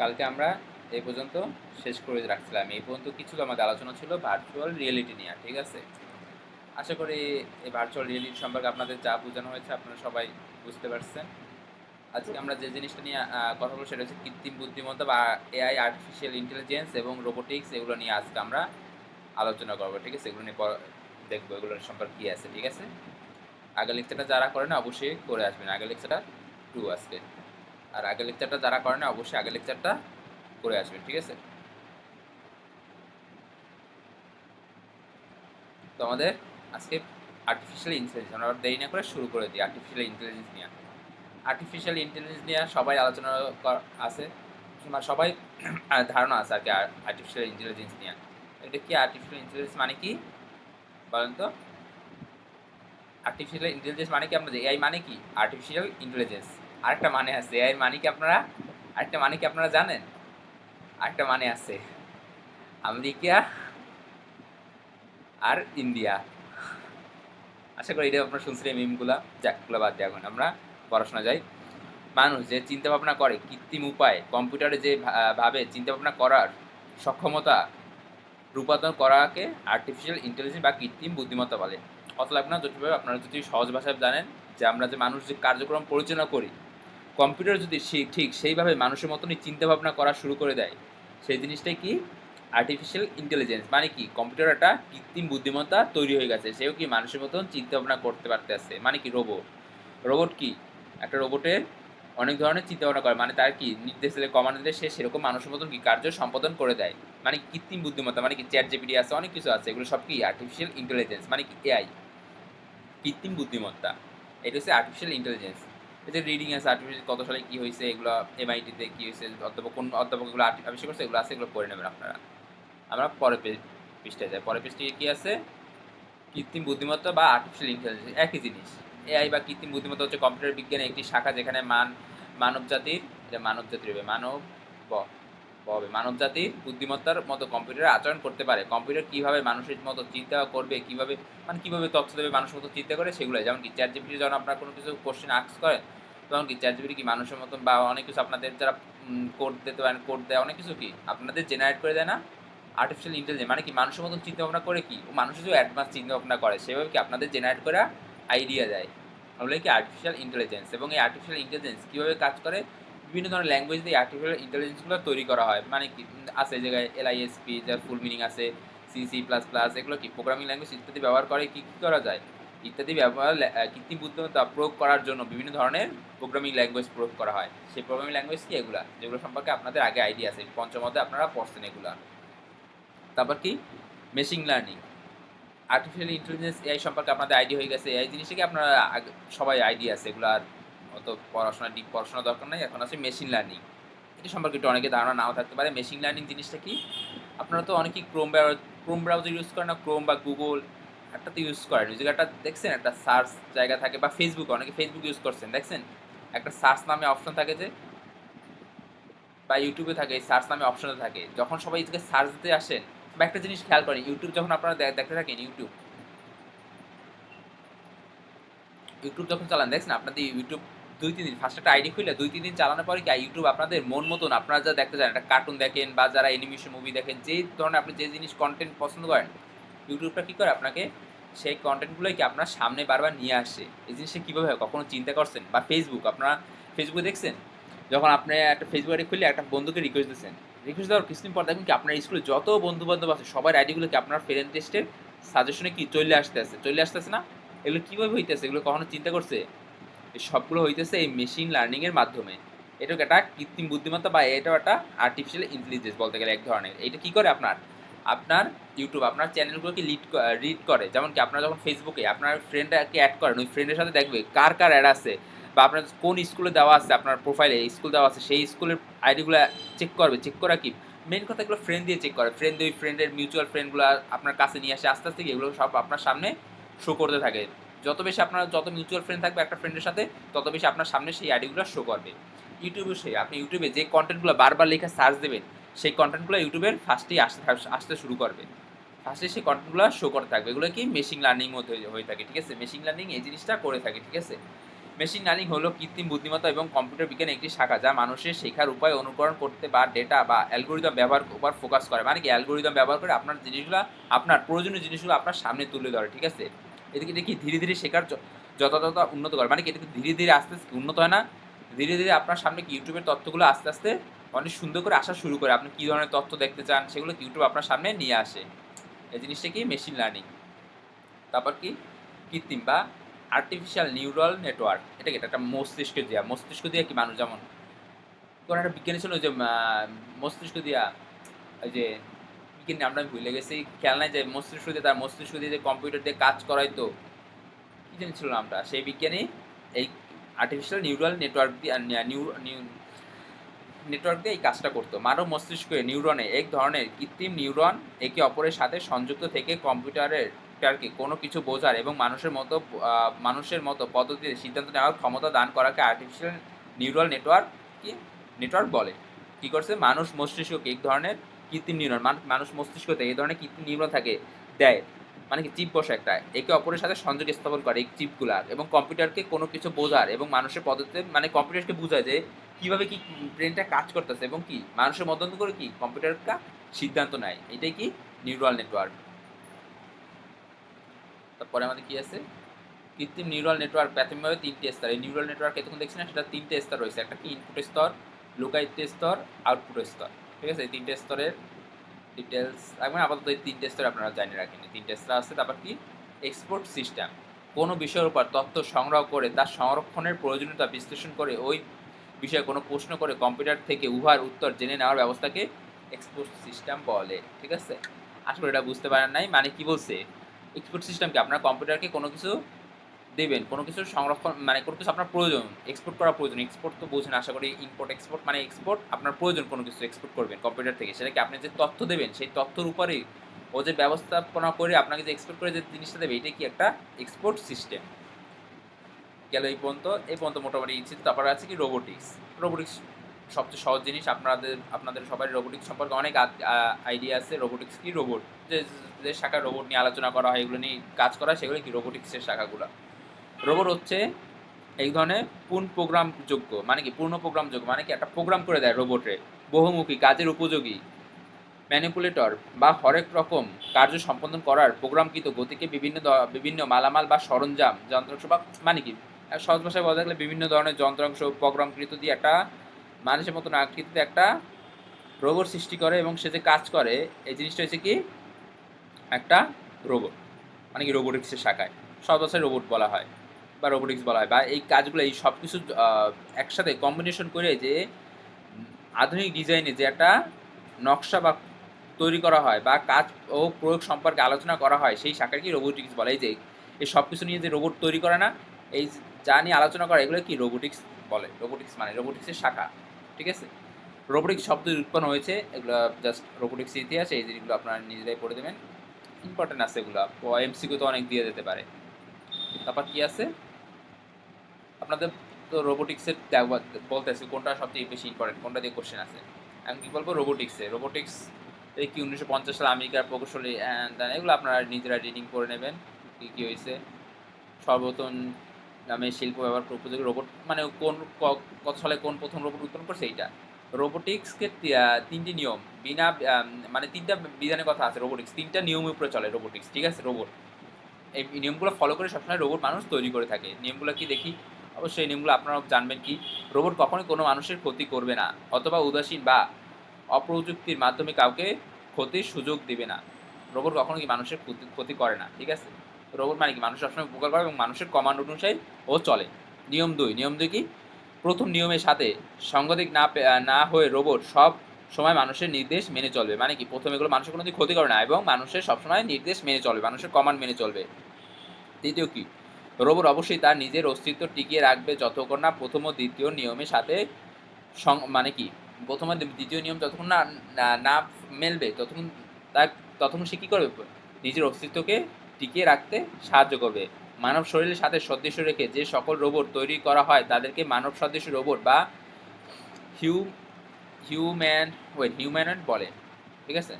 কালকে আমরা এই পর্যন্ত শেষ করে রাখছিলাম। এই পর্যন্ত কিছু আমাদের আলোচনা ছিল ভার্চুয়াল রিয়েলিটি নিয়ে, ঠিক আছে? আশা করি এই ভার্চুয়াল রিয়েলিটি সম্পর্কে আপনাদের যা বোঝানো হয়েছে আপনারা সবাই বুঝতে পারছেন। আজকে আমরা যে জিনিসটা নিয়ে কথা বলব সেটা হচ্ছে কৃত্রিম বুদ্ধিমত্তা বা এআই আর্টিফিশিয়াল ইন্টেলিজেন্স এবং রোবোটিক্স এগুলো নিয়ে আজকে আমরা আলোচনা করব, ঠিক আছে? এগুলো নিয়ে দেখব, এগুলোর সম্পর্কে কী আছে, ঠিক আছে? আগের লেকচারটা যারা করে না, অবশ্যই করে আসবেন। আগের লেকচারটা টু আজকে। আর আগের লেকচারটা যারা করে না অবশ্যই আগের লেকচারটা করে আসবেন ঠিক আছে? তো আমাদের আজকে আর্টিফিশিয়াল ইন্টেলিজেন্স আমরা দেরি না করে শুরু করে দিই আর্টিফিশিয়াল ইন্টেলিজেন্স নিয়ে। আর্টিফিশিয়াল ইন্টেলিজেন্স নিয়ে সবাই আলোচনা আছে, কিংবা সবাই ধারণা আছে আর কি আর্টিফিশিয়াল ইন্টেলিজেন্স নিয়ে। এটা কি আর্টিফিশিয়াল ইন্টেলিজেন্স মানে কি? বলেন তো। আর্টিফিশিয়াল ইন্টেলিজেন্স মানে কি? আপনাদের এআই মানে কি? আর্টিফিশিয়াল ইন্টেলিজেন্স আরেকটা মানে আছে। এআই মানে কি আপনারা? আরেকটা মানে কি আপনারা জানেন? আরেকটা মানে আছে। আমেরিকা আর ইন্ডিয়া। আশা করি এটা আপনারা শুনছিলেন এই মিমগুলা। যাকগুলো বাদ দিয়ে এখন আমরা পড়াশোনা যাই। মানুষ যে চিন্তা ভাবনা করে, কৃত্রিম উপায়, কম্পিউটারে যে ভাবে চিন্তা ভাবনা করার সক্ষমতা রূপান্তর করাকে আর্টিফিশিয়াল ইন্টেলিজেন্স বা কৃত্রিম বুদ্ধিমত্তা বলে। অতএব না জটিলভাবে আপনারা যদি সহজ ভাষায় জানেন যে আমরা যে মানুষ যে কার্যক্রম পরিচালনা করি কম্পিউটার যদি ঠিক সেইভাবে মানুষের মতনই চিন্তা ভাবনা করা শুরু করে দেয়, সেই জিনিসটাই কি? আর্টিফিশিয়াল ইন্টেলিজেন্স মানে কি? কম্পিউটার একটা কৃত্রিম বুদ্ধিমত্তা তৈরি হয়ে গেছে, সেও কি মানুষের মতন চিন্তা ভাবনা করতে পারতে পারতেছে মানে কি রোবট রোবট কি? একটা রোবটের অনেক ধরনের চিন্তা ভাবনা করে মানে তার কি নির্দেশ দিলে কমান্ড দিলে সে সেরকম মানুষের মতন কি কার্য সম্পাদন করে দেয়? মানে কৃত্রিম বুদ্ধিমত্তা মানে কি চ্যাট জিপিটি আছে, অনেক কিছু আছে, এগুলো সব কি আর্টিফিশিয়াল ইন্টেলিজেন্স মানে কি এআই কৃত্রিম বুদ্ধিমত্তা, এটা হচ্ছে আর্টিফিশিয়াল ইন্টেলিজেন্স এতে রিডিং আছে আর্টিফিশিয়াল কত সালে কী হয়েছে, এগুলো এমআইটিতে কী হয়েছে, অধ্যাপক কোন অধ্যাপক এগুলো আবিষ্কার করছে, এগুলো আছে, এগুলো পড়ে নেবেন আপনারা। আমরা পরের পৃষ্ঠায় যাই। পরের পৃষ্ঠে কী আছে? কৃত্রিম বুদ্ধিমত্তা বা আর্টিফিশিয়াল ইন্টেলিজেন্স একই জিনিস। এআই বা কৃত্রিম বুদ্ধিমত্তা হচ্ছে কম্পিউটার বিজ্ঞানের একটি শাখা যেখানে মান মানব জাতির এটা মানব জাতির হবে, মানব হবে। মানব জাতির বুদ্ধিমত্তার মতো কম্পিউটার আচরণ করতে পারে। কম্পিউটার কীভাবে মানুষের মতো চিন্তা করবে, কীভাবে মানে কীভাবে তথ্য দেবে, মানুষের মতো চিন্তা করে সেগুলো যেমন কি চ্যাট জিপিটি যখন আপনার কোনো কিছু কোশ্চেন আক্স করেন তখন কি চ্যাট জিপিটি কি মানুষের মতন বা অনেক কিছু আপনাদের যারা কোড দিতে পারেন কোড দেয়, অনেক কিছু কি আপনাদের জেনারেট করে দেয় না? আর্টিফিশিয়াল ইন্টেলিজেন্স মানে কি মানুষের মতন চিন্তা ভাবনা করে কি? ও মানুষের যে অ্যাডভান্স চিন্তা ভাবনা করে, সেভাবে কি আপনাদের জেনারেট করা আইডিয়া দেয়? ওগুলো কি আর্টিফিশিয়াল ইন্টেলিজেন্স এবং এই আর্টিফিশিয়াল ইন্টেলিজেন্স কীভাবে কাজ করে? বিভিন্ন ধরনের ল্যাঙ্গুয়েজ দিয়ে আর্টিফিশিয়াল ইন্টেলিজেন্সগুলো তৈরি করা হয়। মানে কি আছে জায়গায় এলআইএসপি যার ফুল মিনিং আছে সি সি প্লাস প্লাস এগুলো কি প্রোগ্রামিং ল্যাঙ্গুয়েজ ইত্যাদি ব্যবহার করে কি, কী করা যায়? ইত্যাদি ব্যবহার কৃত্রিম বুদ্ধিমত্তা প্রয়োগ করার জন্য বিভিন্ন ধরনের প্রোগ্রামিং ল্যাঙ্গুয়েজ প্রয়োগ করা হয়। সেই প্রোগ্রামিং ল্যাঙ্গুয়েজ কি এগুলো? যেগুলো সম্পর্কে আপনাদের আগে আইডিয়া আছে। পঞ্চমতে আপনারা পড়ছেন এগুলা। তারপর কি? Machine learning artificial intelligence AI সম্পর্কে আপনাদের আইডিয়া হয়ে গেছে। এই জিনিসটা কি আপনারা সবাই আইডিয়া আছে? এগুলো আর অত পড়াশোনা ডিপ পড়াশোনা দরকার নেই। এখন আছে মেশিন লার্নিং এটা সম্পর্কে একটু অনেকে ধারণা নাও থাকতে পারে। মেশিন লার্নিং জিনিসটা কি? আপনারা তো অনেকেই ক্রোম ক্রোম ব্রাউজার ইউজ করেন না। ক্রোম বা গুগল একটাতে ইউজ করেন। ওই জায়গাটা দেখছেন? একটা সার্চ জায়গা থাকে বা ফেসবুক অনেকে ফেসবুক ইউজ করছেন। দেখছেন? একটা সার্চ নামে অপশন থাকে যে, বা ইউটিউবে থাকে সার্চ নামে অপশনে থাকে। যখন সবাই এটাকে সার্চ দিতে আসেন বা একটা জিনিস খেয়াল করেন ইউটিউব যখন আপনারা দেখতে থাকেন ইউটিউব ইউটিউব যখন চালান, দেখছেন? আপনাদের ইউটিউব দুই, তিন দিন ফার্স্ট একটা আইডি খুললে দুই, তিন দিন চালানোর পরে কি ইউটিউব আপনাদের মন মতন আপনারা যা দেখতে চান, একটা কার্টুন দেখেন বা যারা অ্যানিমেশন মুভি দেখেন যে ধরনের আপনি যে জিনিস কন্টেন্ট পছন্দ করেন ইউটিউবটা কী করে আপনাকে সেই কন্টেন্টগুলোই কি আপনার সামনে বারবার নিয়ে আসে? এই জিনিসটা কীভাবে হয়? কখনো চিন্তা করছেন? বা ফেসবুক আপনারা ফেসবুকে দেখছেন? যখন আপনি একটা ফেসবুক আইডি খুললে একটা বন্ধুকে রিকোয়েস্ট দিচ্ছেন। রিকোয়েস্ট দেওয়ার কিছুদিন পর দেখুন কি আপনার স্কুলে যত বন্ধু বান্ধব আছে, সবার আইডিগুলো কি আপনার ফ্রেন্ড টেস্টের সাজেশনে কি চলে আসতে আছে? চলে আসতেছে না? এগুলো কীভাবে হইতেছে? এগুলো কখনো চিন্তা করছে? এই সবগুলো হইতেছে এই মেশিন লার্নিংয়ের মাধ্যমে। এটাকে একটা কৃত্রিম বুদ্ধিমত্তা বা এটাও একটা আর্টিফিশিয়াল ইন্টেলিজেন্স বলতে গেলে এক ধরনের। এটা কী করে আপনার? আপনার ইউটিউব আপনার চ্যানেলগুলোকে লিড রিড করে। যেমন কি আপনারা যখন ফেসবুকে আপনার ফ্রেন্ডকে অ্যাড করেন, ওই ফ্রেন্ডের সাথে দেখবে কার কার অ্যাড আছে বা আপনার কোন স্কুলে দেওয়া আছে, আপনার প্রোফাইলে স্কুল দেওয়া আছে, সেই স্কুলের আইডিগুলো চেক করবে। চেক করা কি? মেন কথা এগুলো ফ্রেন্ড দিয়ে চেক করে। ফ্রেন্ড ওই ফ্রেন্ডের মিউচুয়াল ফ্রেন্ডগুলো আপনার কাছে নিয়ে আসে আস্তে আস্তে এগুলো সব আপনার সামনে শো করতে থাকে। যত বেশি আপনার, যত মিউচুয়াল ফ্রেন্ড থাকবে একটা ফ্রেন্ডের সাথে, তত বেশি আপনার সামনে সেই আইডিগুলো শো করবে। ইউটিউবে সেই। আপনি ইউটিউবে যে কন্টেন্টগুলো বারবার লেখা সার্চ দেবেন সেই কন্টেন্টগুলো ইউটিউবের ফার্স্টেই আসতে আসতে শুরু করবে। ফার্স্টে সেই কন্টেন্টগুলো শো করতে থাকবে। এগুলো কি? মেশিন লার্নিং মধ্যে হয়ে থাকে, ঠিক আছে? মেশিন লার্নিং এই জিনিসটা করে থাকে, ঠিক আছে? মেশিন লার্নিং হলো কৃত্রিম বুদ্ধিমত্তা এবং কম্পিউটার বিজ্ঞান একটি শাখা যা মানুষের শেখার উপায় অনুকরণ করতে বা ডেটা বা অ্যালগোরিদম ব্যবহার উপর ফোকাস করে। মানে কি? অ্যালগোরিদম ব্যবহার করে আপনার জিনিসগুলো, আপনার প্রয়োজনীয় জিনিসগুলো আপনার সামনে তুলে ধরে, ঠিক আছে? এদিকে এটা কি ধীরে ধীরে শেখার যথাযথ উন্নত করে। মানে কি? এটা ধীরে ধীরে আস্তে আস্তে উন্নত হয় না। ধীরে ধীরে আপনার সামনে কি? ইউটিউবের তথ্যগুলো আস্তে আস্তে অনেক সুন্দর করে আসা শুরু করে। আপনি কী ধরনের তথ্য দেখতে চান সেগুলো ইউটিউব আপনার সামনে নিয়ে আসে। এই জিনিসটা কি মেশিন লার্নিং তারপর কি? কৃত্রিম বা আর্টিফিশিয়াল নিউরাল নেটওয়ার্ক এটা কি? এটা একটা মস্তিষ্ক দিয়া। মস্তিষ্ক দিয়া কি মানুষ যেমন? কোন একটা বিজ্ঞানী ছিল যে মস্তিষ্ক দিয়া ওই যে বিজ্ঞানী আমরা ভুলে গেছি, খেয়াল নাই যে মস্তিষ্ক দিয়ে, তার মস্তিষ্ক দিয়ে যে কম্পিউটার দিয়ে কাজ করাইতো। কী জানি ছিল নামটা? সেই বিজ্ঞানী এই আর্টিফিশিয়াল নিউরাল নেটওয়ার্ক দিয়ে নেটওয়ার্ক দিয়ে এই কাজটা করতো। মানব মস্তিষ্কে নিউরনে এক ধরনের কৃত্রিম নিউরন একে অপরের সাথে সংযুক্ত থেকে কম্পিউটারের কম্পিউটারকে কোনো কিছু বোঝার এবং মানুষের মতো মানুষের মতো পদ্ধতিতে সিদ্ধান্ত নেওয়ার ক্ষমতা দান করাকে আর্টিফিশিয়াল নিউরাল নেটওয়ার্ক কি? নেটওয়ার্ক বলে। কি করছে? মানুষ মস্তিষ্ককে এক ধরনের কৃত্রিম নিউরন মান- মানুষ মস্তিষ্কতে এই ধরনের কৃত্রিম নিউরন থাকে, দেয়। মানে কি? চিপ বসে একটা। একে অপরের সাথে সংযোগ স্থাপন করে এই চিপগুলা এবং কম্পিউটারকে কোনো কিছু বোঝার এবং মানুষের পদ্ধতিতে মানে কম্পিউটারকে বোঝায় যে কীভাবে কি ব্রেনটা কাজ করতেছে এবং কি মানুষের মধ্যে করে কি কম্পিউটারটা সিদ্ধান্ত নেয়? এটাই কি নিউরাল নেটওয়ার্ক তারপরে আমাদের কি আছে? কৃত্রিম নিউরাল নেটওয়ার্ক প্রাথমিকভাবে তিনটে স্তর। এই নিউরাল নেটওয়ার্ক এতক্ষণ দেখছি না, সেটা তিনটে স্তর রয়েছে। একটা কি ইনপুট স্তর, লোকায়িত স্তর আউটপুট স্তর। ঠিক আছে? এই তিনটে স্তরের ডিটেলস রাখবেন আপাতত এই তিনটে স্তর আপনারা জানিয়ে রাখেন। এই তিনটে স্তর আছে, তারপর কি? এক্সপোর্ট সিস্টেম কোনো বিষয়ের উপর তথ্য সংগ্রহ করে, তার সংরক্ষণের প্রয়োজনীয়তা বিশ্লেষণ করে ওই বিষয়ে কোনো প্রশ্ন করে কম্পিউটার থেকে উহার উত্তর জেনে নেওয়ার ব্যবস্থাকে এক্সপোর্ট সিস্টেম বলে, ঠিক আছে? আসলে এটা বুঝতে পারেন নাই। মানে কি বলছে? এক্সপোর্ট সিস্টেমকে আপনার কম্পিউটারকে কোনো কিছু দেবেন, কোনো কিছু সংরক্ষণ মানে কোনো কিছু আপনার প্রয়োজন এক্সপোর্ট করা প্রয়োজন। এক্সপোর্ট তো বোঝেন, আশা করি ইম্পোর্ট এক্সপোর্ট মানে এক্সপোর্ট আপনার প্রয়োজন কোনো কিছু এক্সপোর্ট করবেন কম্পিউটার থেকে। সেটাকে আপনি যে তথ্য দেবেন, সেই তথ্যের উপরেই ও যে ব্যবস্থাপনা করে আপনাকে যে এক্সপোর্ট করে যে জিনিসটা দেবে এটাই কি একটা এক্সপোর্ট সিস্টেম গেল এই পর্যন্ত এই পর্যন্ত মোটামুটি ইচ্ছে তারপর আছে কি রোবোটিক্স রোবোটিক্স সবচেয়ে সহজ জিনিস, আপনাদের আপনাদের সবাই রোবোটিক্স সম্পর্কে অনেক আইডিয়া আছে। রোবোটিক্স কি রোবট যে যে শাখা রোবট নিয়ে আলোচনা করা হয়, এগুলো নিয়ে কাজ করা সেগুলো কি রোবোটিক্সের শাখাগুলো? রোবট হচ্ছে এই ধরনের পূর্ণ প্রোগ্রাম যোগ্য মানে কি পূর্ণ প্রোগ্রাম যোগ্য মানে কি একটা প্রোগ্রাম করে দেয় রোবটে বহুমুখী কাজের উপযোগী। ম্যানিপুলেটর বা হরেক রকম কার্য সম্পাদন করার প্রোগ্রামকৃত গতিকে বিভিন্ন বিভিন্ন মালামাল বা সরঞ্জাম যন্ত্রাংশ বা মানে কি সহজ ভাষায় বলা থাকলে বিভিন্ন ধরনের যন্ত্রাংশ প্রোগ্রামকৃত দিয়ে একটা মানুষের মতন আকৃতিতে একটা রোবট সৃষ্টি করে এবং সে যে কাজ করে, এই জিনিসটা হচ্ছে কি? একটা রোবট মানে কি রোবোটিক্সের শাখায়। সব ভাষায় রোবট বলা হয় বা রোবোটিক্স বলা হয় বা এই কাজগুলো, এই সব কিছু একসাথে কম্বিনেশন করে যে আধুনিক ডিজাইনে যে একটা নকশা বা তৈরি করা হয় বা কাজ ও প্রয়োগ সম্পর্কে আলোচনা করা হয়, সেই শাখার কি রোবোটিক্স বলে। এই যে, এই সব কিছু নিয়ে যে রোবট তৈরি করে না, এই যা নিয়ে আলোচনা করে, এগুলো কি রোবোটিক্স বলে? রোবোটিক্স মানে রোবোটিক্সের শাখা, ঠিক আছে? রোবোটিক্স শব্দ উৎপন্ন হয়েছে, এগুলো জাস্ট রোবোটিক্স ইতিহাস, এই জিনিসগুলো আপনারা নিজেরাই পড়ে দেবেন। ইম্পর্টেন্ট আছে এগুলো এমসিকিউ তো অনেক দিয়ে যেতে পারে। তারপর কি আছে? আপনাদের তো রোবোটিক্সের বলতেছে কোনটা সবচেয়ে বেশি ইম্পর্টেন্ট কোনটা দিয়ে কোশ্চেন আছে? আমি কি বলব? রোবোটিক্সে রোবোটিক্স এই কি উনিশশো পঞ্চাশ সালে আমেরিকার প্রকৌশলী এগুলো আপনারা নিজেরা রিডিং করে নেবেন, কী কী হয়েছে? সর্বপ্রথম নামে শিল্প ব্যবহার উপযোগী রোবট মানে কোন কত সালে কোন প্রথম রোবট উৎপন্ন করছে এইটা? রোবোটিক্সকে তিনটি নিয়ম, বিনা মানে তিনটা বিধানের কথা আছে রোবোটিক্স তিনটা নিয়মের উপরে চলে রোবোটিক্স ঠিক আছে? রোবট এই নিয়মগুলো ফলো করে সবসময় রোবট মানুষ তৈরি করে থাকে। নিয়মগুলো কি দেখি? অবশ্যই এই নিয়মগুলো আপনারা জানবেন কি রোবট কখনোই কোনো মানুষের ক্ষতি করবে না, অথবা উদাসীন বা অপ্রযুক্তির মাধ্যমে কাউকে ক্ষতির সুযোগ দেবে না। রোবট কখনো কি মানুষের ক্ষতি ক্ষতি করে না, ঠিক আছে? রোবট মানে কি? মানুষ সবসময় উপকার করে এবং মানুষের কমান্ড অনুযায়ী ও চলে। নিয়ম দুই। নিয়ম দুই কি? প্রথম নিয়মের সাথে সাংঘাতিক না না হয়ে রোবট সব সময় মানুষের নির্দেশ মেনে চলবে। মানে কি? প্রথম এগুলো মানুষের কোনো ক্ষতি করে না এবং মানুষের সবসময় নির্দেশ মেনে চলবে। মানুষের কমান্ড মেনে চলবে। তৃতীয় কি? রোবট অবশ্যই তার নিজের অস্তিত্ব টিকিয়ে রাখবে যতক্ষণ না প্রথম ও দ্বিতীয় নিয়মের সাথে মানে কি? প্রথম দ্বিতীয় নিয়ম যতক্ষণ না- না মেলবে, ততক্ষণ তার ততক্ষণ সে কী করবে? নিজের অস্তিত্বকে টিকিয়ে রাখতে সাহায্য করবে। মানব শরীরের সাথে সদৃশ্য রেখে যে সকল রোবট তৈরি করা হয়, তাদেরকে মানব সদৃশ্য রোবট বা হিউ হিউম্যান ওয়েট হিউম্যানয়েড বলে, ঠিক আছে?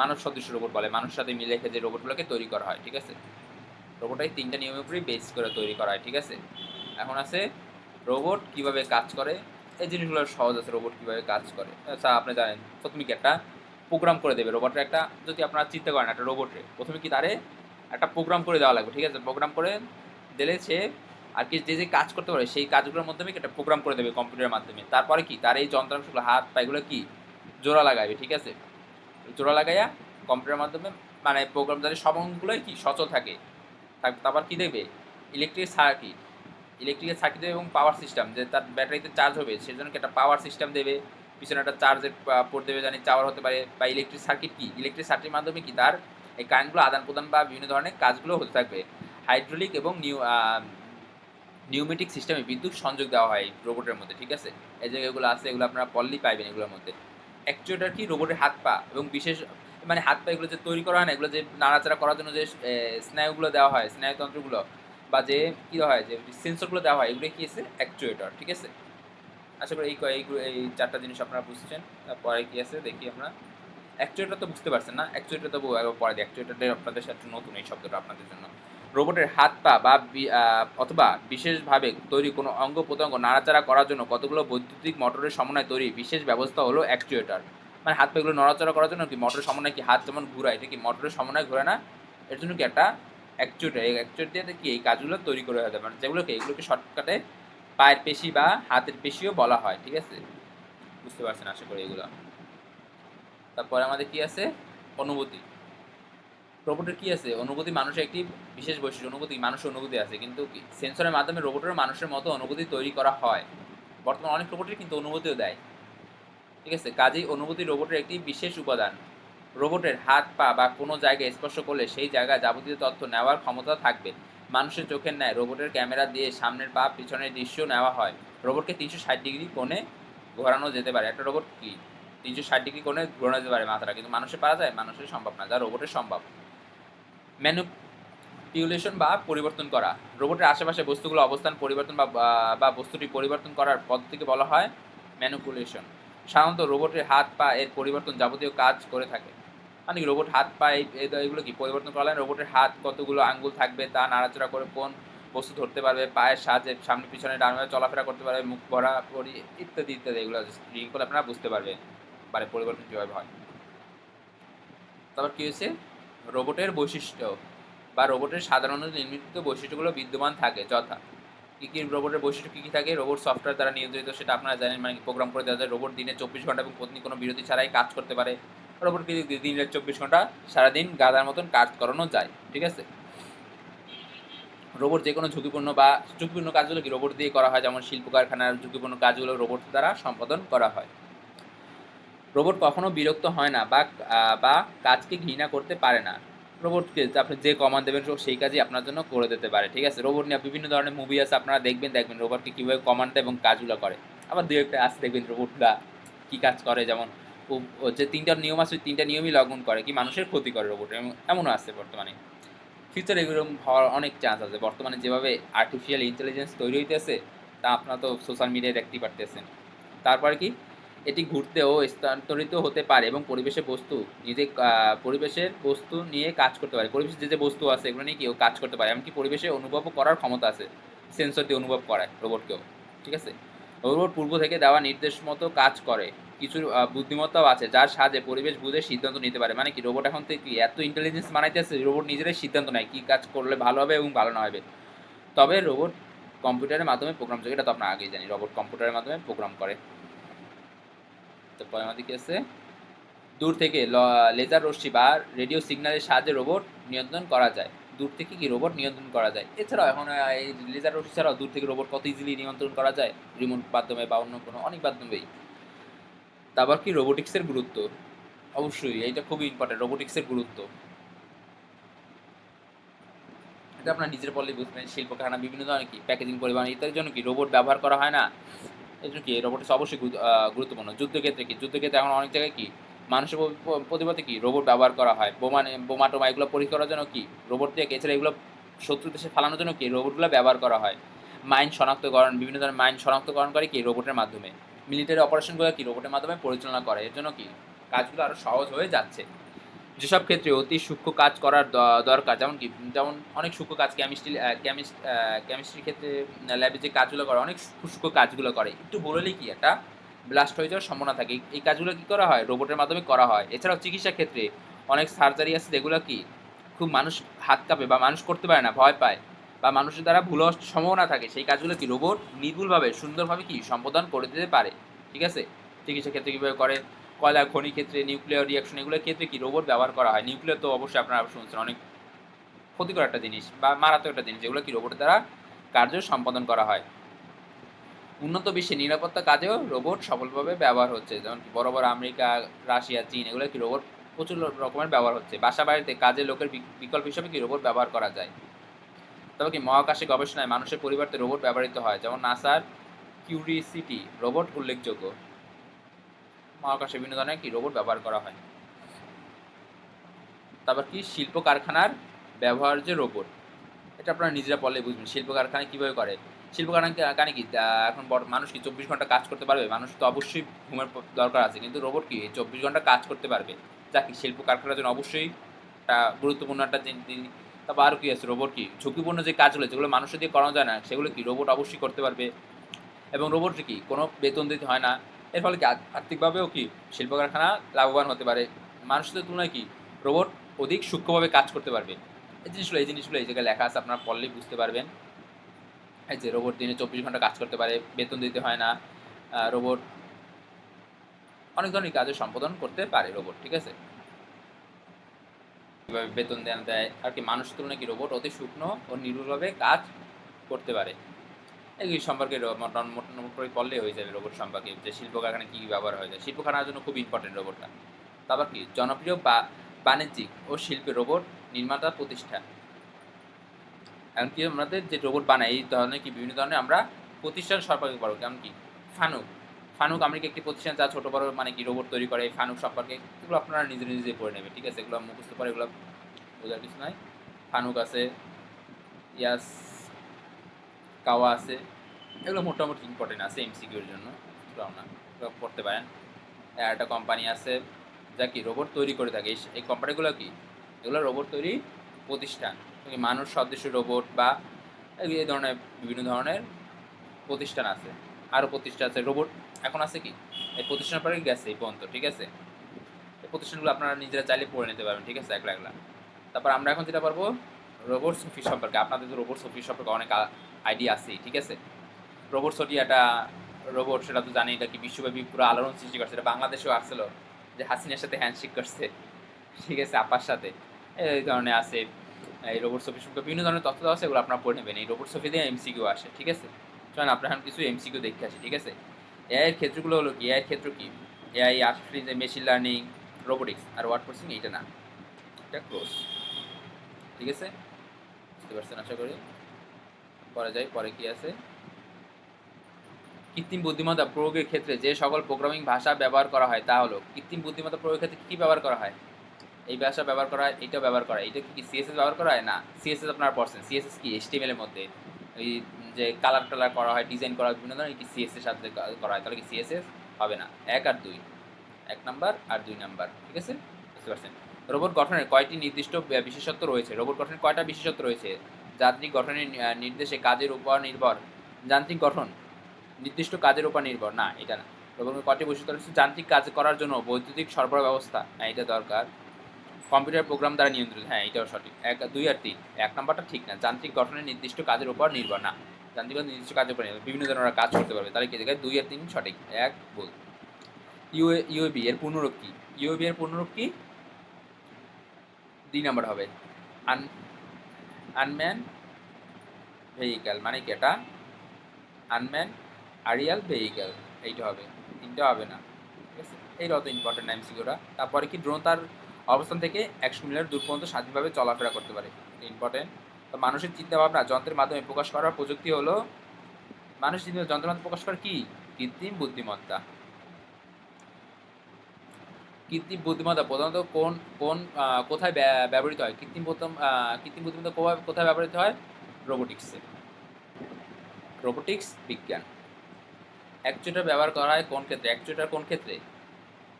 মানব সদৃশ্য রোবট বলে, মানুষের সাথে মিলে রেখে যে রোবটগুলোকে তৈরি করা হয়, ঠিক আছে? রোবটটাই তিনটা নিয়মের উপরেই বেস করে তৈরি করা হয়, ঠিক আছে? এখন আছে রোবট কীভাবে কাজ করে? এই জিনিসগুলো সহজ আছে, রোবট কীভাবে কাজ করে। আচ্ছা আপনি জানেন, প্রথমে কি একটা প্রোগ্রাম করে দেবে, রোবটের একটা, যদি আপনারা চিন্তা করেন একটা রোবটে প্রথমে কি তারে একটা প্রোগ্রাম করে দেওয়া লাগবে, ঠিক আছে? প্রোগ্রাম করে দিলে সে আর কি যে যে কাজ করতে পারে সেই কাজগুলোর মাধ্যমে একটা প্রোগ্রাম করে দেবে কম্পিউটারের মাধ্যমে। তারপরে কি? তার এই যন্ত্রাংশগুলো, হাত, পা এগুলো কি? জোড়া লাগাবে, ঠিক আছে? জোড়া লাগাইয়া কম্পিউটারের মাধ্যমে মানে প্রোগ্রাম যাতে সব অঙ্কগুলোই কি? সচল থাকে। তার- তারপর কি দেবে ইলেকট্রিক সার্কিট ইলেকট্রিকের সার্কিট দেবে এবং পাওয়ার সিস্টেম যে তার ব্যাটারিতে চার্জ হবে সেজন্য একটা পাওয়ার সিস্টেম দেবে, পিছনে একটা চার্জের পোর্ট দেবে, জানি চাওয়ার হতে পারে, বা ইলেকট্রিক সার্কিট কি? ইলেকট্রিক সার্কিটের মাধ্যমে কি তার এই কারেন্টগুলো আদান প্রদান বা বিভিন্ন ধরনের কাজগুলো হতে থাকবে। হাইড্রোলিক এবং নিউ নিউমেটিক সিস্টেমে বিদ্যুৎ সংযোগ দেওয়া হয় রোবটের মধ্যে, ঠিক আছে? এই জায়গাগুলো আছে, এগুলো আপনারা পল্লি পাইবেন এগুলোর মধ্যে। অ্যাকচুয়েটার কি? রোবটের হাত পা এবং বিশেষ মানে হাত পা এগুলো যে তৈরি করা হয় না, এগুলো যে নাড়াচাড়া করার জন্য যে স্নায়ুগুলো দেওয়া হয়, স্নায়ুতন্ত্রগুলো বা যে কী হয়, যে সেন্সরগুলো দেওয়া হয়, এগুলো কি আছে? অ্যাকচুয়েটার, ঠিক আছে? আশা করি এই এই চারটা জিনিস আপনারা বুঝছেন। তারপরে কি আছে? দেখি আমরা। অ্যাকচুয়েটার তো বুঝতে পারছেন না অ্যাকচুয়েটার তো পরে দিই অ্যাকচুয়েটারটা আপনাদের সাথে নতুন এই শব্দটা আপনাদের জন্য। রোবটের হাত পা বা অথবা বিশেষভাবে তৈরি কোনো অঙ্গ প্রত্যঙ্গ নাড়াচাড়া করার জন্য কতগুলো বৈদ্যুতিক মোটরের সমন্বয়ে তৈরি বিশেষ ব্যবস্থা হলো অ্যাকচুয়েটার মানে হাত পাগুলো নড়াচড়া করার জন্য কি মোটরের সমন্বয় কি হাত যেমন ঘুরায়, এটা কি মোটরের সমন্বয় ঘুরে না? এর জন্য কি একটা অ্যাকচুয়েটার এই অ্যাকচুয়েটার দিয়ে কি এই কাজগুলো তৈরি করে হতে মানে যেগুলোকে, এগুলোকে শর্টকাটে পায়ের পেশি বা হাতের পেশিও বলা হয়, ঠিক আছে? বুঝতে পারছেন আশা করি এগুলো। তারপরে আমাদের কি আছে? অনুভূতি। রোবটের কি আছে? অনুভূতি মানুষের একটি বিশেষ বৈশিষ্ট্য। অনুভূতি, মানুষের অনুভূতি আছে। কিন্তু সেন্সরের মাধ্যমে রোবটের মানুষের মতো অনুভূতি তৈরি করা হয়। বর্তমানে অনেক রোবটের কিন্তু অনুভূতিও দেয়। ঠিক আছে? কাজেই অনুভূতি রোবটের একটি বিশেষ উপাদান। রোবটের হাত, পা বা কোনো জায়গায় স্পর্শ করলে সেই জায়গায় যাবতীয় তথ্য নেওয়ার ক্ষমতা থাকবে। মানুষের চোখের ন্যায় রোবটের ক্যামেরা দিয়ে সামনের পা পিছনের দৃশ্য নেওয়া হয়। রোবটকে তিনশো ষাট ডিগ্রি কোণে ঘোরানো যেতে পারে। একটা রোবট কি? তিনশো ষাট ডিগ্রি কোণে ঘোরানো যেতে পারে মাথাটা, কিন্তু মানুষের পারা যায়, মানুষের সম্ভব না, যা রোবটের সম্ভব। ম্যানুপিউলেশন বা পরিবর্তন করা রোবটের আশেপাশে বস্তুগুলো অবস্থান পরিবর্তন বা বস্তুটি পরিবর্তন করার পদ্ধতিকে বলা হয় ম্যানুপুলেশন সাধারণত রোবটের হাত, পা, এর পরিবর্তন যাবতীয় কাজ করে থাকে। মানে রোবট হাত, পা এগুলো কি পরিবর্তন করা রোবটের হাত কতগুলো আঙ্গুল থাকবে, তা নাড়াচাড়া করে কোন বস্তু ধরতে পারবে, পায়ের সাহায্যে সামনে পিছনে ডানভাবে চলাফেরা করতে পারবে, মুখ ভরা পরি ইত্যাদি ইত্যাদি, এগুলো রিং করে আপনারা বুঝতে পারবেন। মানে পরিবর্তন কীভাবে হয়। তারপর কী হয়েছে? রোবটের বৈশিষ্ট্য বা রোবটের সাধারণত নির্মিত বৈশিষ্ট্যগুলো বিদ্যমান থাকে, যথা। কী কী রোবটের বৈশিষ্ট্য, কী কী থাকে? রোবট সফটওয়্যার দ্বারা নিয়ন্ত্রিত, সেটা আপনারা জানেন মানে প্রোগ্রাম করে দেওয়া যায়। রোবট দিনে চব্বিশ ঘণ্টা এবং পত্নী কোনো বিরতি ছাড়াই কাজ করতে পারে। রোবট কি দিনের চব্বিশ ঘণ্টা সারাদিন গাদার মতন কাজ করানো যায়, ঠিক আছে? রোবট যে কোনো ঝুঁকিপূর্ণ বা ঝুঁকিপূর্ণ কাজগুলো কি রোবট দিয়ে করা হয়? যেমন শিল্প কারখানার ঝুঁকিপূর্ণ কাজগুলো রোবট দ্বারা সম্পাদন করা হয়। রোবট কখনো বিরক্ত হয় না বা বা কাজকে ঘৃণা করতে পারে না। রোবটকে আপনি যে কমান্ড দেবেন সেই কাজই আপনার জন্য করে দিতে পারে, ঠিক আছে? রোবট নিয়ে বিভিন্ন ধরনের মুভি আছে, আপনারা দেখবেন দেখবেন রোবটকে কীভাবে কমান্ড এবং কাজগুলো করে। আবার দু একটা আছে, দেখবেন রোবটরা কী কাজ করে, যেমন যে তিনটা নিয়ম আছে, ওই তিনটা নিয়মই লঙ্ঘন করে কি মানুষের ক্ষতি করে রোবট এমনও আছে বর্তমানে। ফিউচারে এগুলো হওয়ার অনেক চান্স আছে। বর্তমানে যেভাবে আর্টিফিশিয়াল ইন্টেলিজেন্স তৈরি হইতেছে, তা আপনারা তো সোশ্যাল মিডিয়ায় দেখতেই পারতেছেন। তারপর কি? এটি ঘুরতেও স্থানান্তরিত হতে পারে এবং পরিবেশের বস্তু নিজে পরিবেশের বস্তু নিয়ে কাজ করতে পারে। পরিবেশে যে যে বস্তু আছে, এগুলো নিয়ে কেউ কাজ করতে পারে। এমনকি পরিবেশে অনুভব করার ক্ষমতা আছে সেন্সর দিয়ে অনুভব করায় রোবটকেও ঠিক আছে? রোবট পূর্ব থেকে দেওয়া নির্দেশ মতো কাজ করে। কিছু বুদ্ধিমত্তাও আছে, যার সাহায্যে পরিবেশ বুঝে সিদ্ধান্ত নিতে পারে। মানে কি রোবট এখন থেকে এত ইন্টেলিজেন্স বানাইতেছে রোবট নিজেরাই সিদ্ধান্ত নেয় কী কাজ করলে ভালো হবে এবং ভালো না হবে। তবে রোবট কম্পিউটারের মাধ্যমে প্রোগ্রাম করে এটা তো আমরা আগেই জানি রোবট কম্পিউটারের মাধ্যমে প্রোগ্রাম করে। তারপরে আমাদের কি আছে? দূর থেকে লেজার রশ্মি বা রেডিও সিগন্যালের সাহায্যে রোবট নিয়ন্ত্রণ করা যায়। দূর থেকে কি রোবট নিয়ন্ত্রণ করা যায়? এছাড়াও এখন এই লেজার রশ্মি ছাড়াও দূর থেকে রোবট কত ইজিলি নিয়ন্ত্রণ করা যায়? রিমোট মাধ্যমে বা অন্য কোনো, অনেক মাধ্যমেই। তারপর কি রোবোটিক্সের গুরুত্ব? অবশ্যই, এইটা খুবই ইম্পর্টেন্ট রোবোটিক্সের গুরুত্ব। এটা আপনার নিজের পল্লী বুঝবেন শিল্প কারখানা বিভিন্ন ধরনের কি প্যাকেজিং পরিবহন ইত্যাদির জন্য কি রোবট ব্যবহার করা হয় না? এই জন্য কি রোবটিক্স অবশ্যই গুরুত্বপূর্ণ। যুদ্ধক্ষেত্রে কি, যুদ্ধক্ষেত্রে এখন অনেক জায়গায় কি, মানুষের প- প- প্রতিবাদে কি রোবট ব্যবহার করা হয়? বোমা বোমা টোমা এগুলো পরীক্ষা করার জন্য কি রোবট দিয়ে, এছাড়া এগুলো শত্রু দেশে ফালানোর জন্য কি রোবটগুলো ব্যবহার করা হয়? মাইন শনাক্তকরণ, বিভিন্ন ধরনের মাইন শনাক্তকরণ করে কি রোবটের মাধ্যমে। মিলিটারি অপারেশনগুলো কি রোবটের মাধ্যমে পরিচালনা করে, এর জন্য কি, কাজগুলো আরও সহজ হয়ে যাচ্ছে। যেসব ক্ষেত্রে অতি সূক্ষ্ম কাজ করার দরকার, যেমন কি, যেমন অনেক সূক্ষ্ম কাজ কেমিস্ট্রি কেমিস্ট কেমিস্ট্রির ক্ষেত্রে ল্যাবে যে কাজগুলো করে, অনেক সূক্ষ্ম কাজগুলো করে। একটু বললেই কি একটা ব্লাস্ট হয়ে যাওয়ার সম্ভাবনা থাকে। এই- এই কাজগুলো কী করা হয়? রোবটের মাধ্যমে করা হয়। এছাড়াও চিকিৎসা ক্ষেত্রে অনেক সার্জারি আছে, যেগুলো কি, খুব মানুষ হাত কাঁপে বা মানুষ করতে পারে না, ভয় পায় বা মানুষের দ্বারা ভুল হওয়ার সম্ভাবনা থাকে। সেই কাজগুলো কি রোবট নির্ভুলভাবে, সুন্দরভাবে কি, সম্পাদন করে দিতে পারে। ঠিক আছে? চিকিৎসা ক্ষেত্রে কীভাবে করে? কয়লা, খনি ক্ষেত্রে নিউক্লিয়ার রিয়াকশন এগুলোর ক্ষেত্রে কি রোবট ব্যবহার করা হয়? নিউক্লিয়ার তো অবশ্যই আপনারা শুনছেন, অনেক ক্ষতিকর একটা জিনিস বা মারাত্মক একটা জিনিস, যেগুলো কি রোবটের দ্বারা কার্য সম্পাদন করা হয়। উন্নত বিশ্বে নিরাপত্তা কাজেও রোবট সফলভাবে ব্যবহার হচ্ছে, যেমন বড় বড় আমেরিকা, রাশিয়া, চীন, এগুলো কি রোবট প্রচুর রকমের ব্যবহার হচ্ছে। বাসা বাড়িতে কাজে লোকের বিক- বিকল্প হিসেবে কি রোবট ব্যবহার করা যায়? তবে কি মহাকাশে গবেষণায় মানুষের পরিবর্তে রোবট ব্যবহৃত হয়, যেমন নাসার কিউরিসিটি রোবট উল্লেখযোগ্য। মহাকাশে বিভিন্ন ধরনের কি রোবট ব্যবহার করা হয়। তারপর কি? শিল্প কারখানার ব্যবহার্য রোবট এটা আপনারা নিজেরা বললে বুঝবেন। শিল্প কারখানা কীভাবে করে? শিল্প কারখানা কি? এখন মানুষ কি চব্বিশ ঘণ্টা কাজ করতে পারবে? মানুষ তো অবশ্যই ঘুমের দরকার আছে। কিন্তু রোবট কি? চব্বিশ ঘণ্টা কাজ করতে পারবে। যা কি শিল্প কারখানার জন্য অবশ্যই একটা গুরুত্বপূর্ণ একটা তারপর আরও কি আছে? রোবট কি? ঝুঁকিপূর্ণ যে কাজগুলো যেগুলো মানুষের দিয়ে করানো যায় না, সেগুলো কি রোবট অবশ্যই করতে পারবে? এবং রোবট কি? কোনো বেতন দিতে হয় না। এর ফলে কি আর্থিকভাবেও কি শিল্প কারখানা লাভবান হতে পারে? মানুষদের তুলনায় কি রোবট অধিক সূক্ষ্মভাবে কাজ করতে পারবে? এই জিনিসগুলো এই জিনিসগুলো, এই জায়গায় লেখা আছে, আপনারা পড়লেই বুঝতে পারবেন। এই যে রোবট দিনে চব্বিশ ঘণ্টা কাজ করতে পারে, বেতন দিতে হয় না রোবট অনেক ধরনের কাজের সম্পাদন করতে পারে রোবট, ঠিক আছে? বেতন দেন দেয়, আর কি মানুষের তুলনায় কি রোবট অতি শুকনো ও নির্ভুলভাবে কাজ করতে পারে? এই সম্পর্কে র- মোটা- মোটা- মোটা করে হয়ে যাবে রোবট সম্পর্কে, যে শিল্প কারখানায় কী কী ব্যবহার হয়ে যায়। শিল্প কারখানার জন্য খুব ইম্পর্টেন্ট রোবটটা তারপর কি? জনপ্রিয় বা বাণিজ্যিক ও শিল্পে রোবট নির্মাতা প্রতিষ্ঠান এমনকি আমাদের যে রোবট বানায়, এই ধরনের কি বিভিন্ন ধরনের আমরা প্রতিষ্ঠান সম্পর্কে পড়ব কেমন কি? ফানুক। ফানুক আমেরিকা একটি প্রতিষ্ঠান, যা ছোটো বড় মানে কি রোবট তৈরি করে, এই ফানুক সম্পর্কে এগুলো আপনারা নিজে নিজে পড়ে নেবে, ঠিক আছে? এগুলো মুখস্থ করে এগুলো বোঝার কিছু নাই। ফানুক আছে, ইয়াস কাওয়া আছে, এগুলো মোটামুটি ইম্পর্টেন্ট আছে এমসিকিউর জন্য, এগুলো পড়তে পারেন। একটা কোম্পানি আছে, যা কি রোবট তৈরি করে থাকে, এই- কোম্পানিগুলো কি? এগুলো রোবট তৈরি প্রতিষ্ঠান। মানুষ সদৃশ্য রোবট বা এই ধরনের বিভিন্ন ধরনের প্রতিষ্ঠান আছে। আরও প্রতিষ্ঠান আছে রোবট এখন আছে কি? এই প্রতিষ্ঠান পরে গেছে, এই পর্যন্ত, ঠিক আছে? এই প্রতিষ্ঠানগুলো আপনারা নিজেরা চাইলে পড়ে নিতে পারবেন, ঠিক আছে একলা একলা তারপর আমরা এখন যেটা পারব রোবট অফিস সম্পর্কে, আপনাদের তো রোবট অফিস সম্পর্কে অনেক আইডিয়া আছেই, ঠিক আছে? রোবট সটি একটা রোবট, সেটা তো জানি এটা কি বিশ্বব্যাপী পুরো আলোড়ন সৃষ্টি করছে, এটা বাংলাদেশেও আসছিল যে হাসিনার সাথে হ্যান্ডশেক করছে, ঠিক আছে, আপার সাথে। এই ধরনের আছে, এই রোবট সফি সম্পর্কে বিভিন্ন ধরনের তথ্য দেওয়া আছে, এগুলো আপনারা পড়ে নেবেন, এই রোবট সফি দিয়ে এমসিকিউ আসে, ঠিক আছে? চলেন, আপনার এখন কিছু এমসিকিউ দেখতে আসি, ঠিক আছে? এআইয়ের ক্ষেত্রগুলো হলো কি? এআই এর ক্ষেত্র কি? AI artificial machine learning robotics আর ওয়ার্ড প্রসেসিং এইটা না। এটা ক্লোজ ঠিক আছে? বুঝতে পারছেন আশা করি? পরে যাই পরে কি আছে? কৃত্রিম বুদ্ধিমত্তা প্রয়োগের ক্ষেত্রে যে সকল প্রোগ্রামিং ভাষা ব্যবহার করা হয় তা হলো, কৃত্রিম বুদ্ধিমত্তা প্রয়োগের ক্ষেত্রে কী ব্যবহার করা হয়? এই ভাষা ব্যবহার করা হয় এইটাও ব্যবহার করা হয়। এটা কি সিএসএস ব্যবহার করা হয়? না সিএসএস আপনারা পড়ছেন। সিএসএস কি? এর মধ্যে। ওই যে কালার টালার করা হয় ডিজাইন করা হয়, বিভিন্ন ধরনের কি সিএসএস সাথে করা হয়, তাহলে কি সিএসএস হবে না। এক আর দুই। এক নাম্বার আর দুই নাম্বার, ঠিক আছে? বুঝতে পারছেন? রোবট গঠনের কয়টি নির্দিষ্ট বিশেষত্ব রয়েছে? রোবট গঠনের কয়টা বিশেষত্ব রয়েছে? যান্ত্রিক গঠনের নির্দেশে কাজের উপর নির্ভর। যান্ত্রিক গঠন, নির্দিষ্ট কাজের উপর নির্ভর। না, এটা না। রোবটের কয়টি বৈশিষ্ট্য রয়েছে। যান্ত্রিক কাজ করার জন্য বৈদ্যুতিক সরবরাহ ব্যবস্থা। হ্যাঁ এটা দরকার। কম্পিউটার প্রোগ্রাম দ্বারা নিয়ন্ত্রিত। হ্যাঁ এটাও সঠিক। এক, দুই আর তিন। এক নাম্বারটা ঠিক না। যান্ত্রিক গঠনের নির্দিষ্ট কাজের উপর নির্ভর। না, যান্ত্রিক নির্দিষ্ট কাজের উপর নির্ভর। বিভিন্ন ধরনের কাজ করতে পারবে। তাহলে কি দেখে? দুই আর তিন সঠিক। এক, ভুল। ইউএ ইউএবি এর পূর্ণরূপ কি ইউএবি এর পূর্ণরূপ কি দুই নাম্বার হবে। আন আনম্যান ভেহিক্যাল মানে কি এটা? আনম্যান আরিয়াল ভেহিক্যাল এইটা হবে, তিনটা হবে না। ঠিক আছে? এইটা অত ইম্পর্টেন্ট এমসিকিউটা তারপরে কি ড্রোন তার অবস্থান থেকে একশো মিটার দূর পর্যন্ত স্বাধীনভাবে চলাফেরা করতে পারে। ইম্পর্টেন্ট তো মানুষের চিন্তাভাবনা, যন্ত্রের মাধ্যমে প্রকাশ করার প্রযুক্তি হলো মানুষ চিন্তা যন্ত্রের মাধ্যমে প্রকাশ করার কি? কৃত্রিম বুদ্ধিমত্তা। কৃত্রিম বুদ্ধিমত্তা প্রধানত কোন কোন কোথায় ব্যবহৃত হয়? কৃত্রিম আহ, কৃত্রিম বুদ্ধিমত্তা কোথায়- ব্যবহৃত হয়? রোবোটিক্সে। রোবোটিক্স বিজ্ঞান। অ্যাকচুয়েটার ব্যবহার করা হয় কোন ক্ষেত্রে? অ্যাকচুয়েটার কোন ক্ষেত্রে?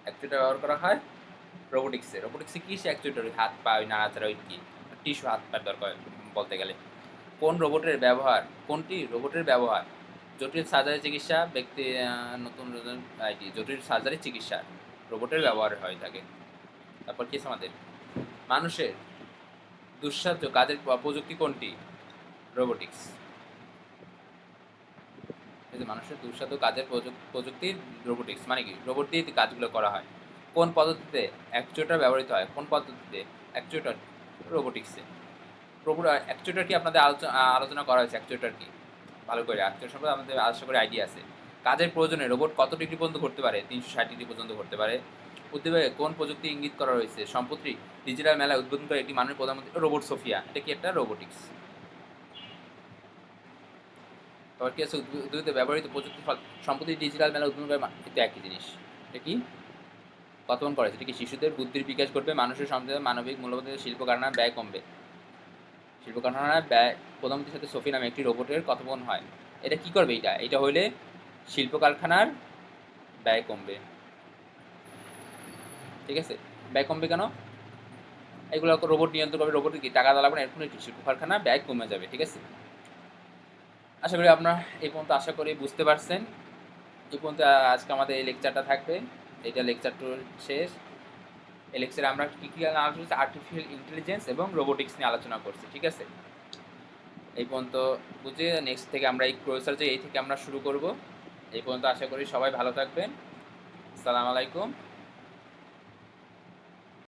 অ্যাকচুয়েটার ব্যবহার করা হয় রোবোটিক্সে। রোবোটিক্সে কী সে অ্যাকচুয়েটার ওই হাত পা ওই নাড়াচাড়া ওই কি? টিস্যু হাত পা দরকার বলতে গেলে। কোন রোবটের ব্যবহার কোনটি রোবটের ব্যবহার? জটিল সার্জারি চিকিৎসা ব্যক্তি নতুন নতুন জটিল সার্জারি চিকিৎসা। রোবটের ব্যবহার হয়ে থাকে তারপর কি আমাদের? মানুষের দুঃসাধ্য কাজের প্রযুক্তি কোনটি? রোবোটিক্স। মানুষের দুঃসাধ্য কাজের প্রযুক- প্রযুক্তি, রোবোটিক্স মানে কি? রোবট দিয়ে কাজগুলো করা হয়। কোন পদ্ধতিতে অ্যাকচুয়েটার ব্যবহৃত হয়? কোন পদ্ধতিতে অ্যাকচুয়েটার রোবোটিক্সে? রোবট অ্যাকচুয়েটার কি আপনাদের আলোচনা আলোচনা করা হয়েছে? অ্যাকচুয়েটার কি? ভালো করে, অ্যাকচুয়েটার সম্পর্কে আমাদের আশা করে আইডিয়া আছে। কাজের প্রয়োজনে রোবট কত ডিগ্রি পর্যন্ত করতে পারে? তিনশো ষাট ডিগ্রি পর্যন্ত করতে পারে। উদ্যোগে কোন প্রযুক্তি ইঙ্গিত করা রয়েছে? সম্প্রতি ডিজিটাল মেলায় উদ্বোধন করে একটি মাননীয় প্রধানমন্ত্রী রোবট সোফিয়া এটা কি একটা রোবোটিক্স তারপর কি আছে? উদ্ভিদে ব্যবহৃত প্রযুক্তি ফল, সম্প্রতি ডিজিটাল মেলা উদ্বোধন করে এটা একই জিনিস। এটা কি? কতক্ষণ করেছে এটা কি শিশুদের বুদ্ধির বিকাশ করবে মানুষের সমাজে মানবিক মূল্যবোধের শিল্প কারখানার ব্যয় কমবে। শিল্প কারখানার ব্যয়, প্রধানমন্ত্রীর সাথে সফি নামে একটি রোবটের কথোপকথন হয়। এটা কি করবে এটা এটা হইলে শিল্প কারখানার ব্যয় কমবে। ঠিক আছে? ব্যয় কমবে কেন? এগুলো রোবট নিয়ন্ত্রণ করবে রোবট কি? টাকা দেওয়া লাগবে না এরকম কি শিল্প কারখানা ব্যয় কমে যাবে, ঠিক আছে? আশা করি আপনারা এই পর্যন্ত আশা করি বুঝতে পারছেন। এই পর্যন্ত আজকে আমাদের এই লেকচারটা থাকবে। এটা লেকচার টু শেষ। এই লেকচারে আমরা কী কী আলোচনা করছি? আর্টিফিশিয়াল ইন্টেলিজেন্স এবং রোবোটিক্স নিয়ে আলোচনা করছি, ঠিক আছে? এই পর্যন্ত বুঝে নেক্সট থেকে আমরা এই প্রসার যে এই থেকে আমরা শুরু করব। এই পর্যন্ত আশা করি সবাই ভালো থাকবেন। সালাম আলাইকুম।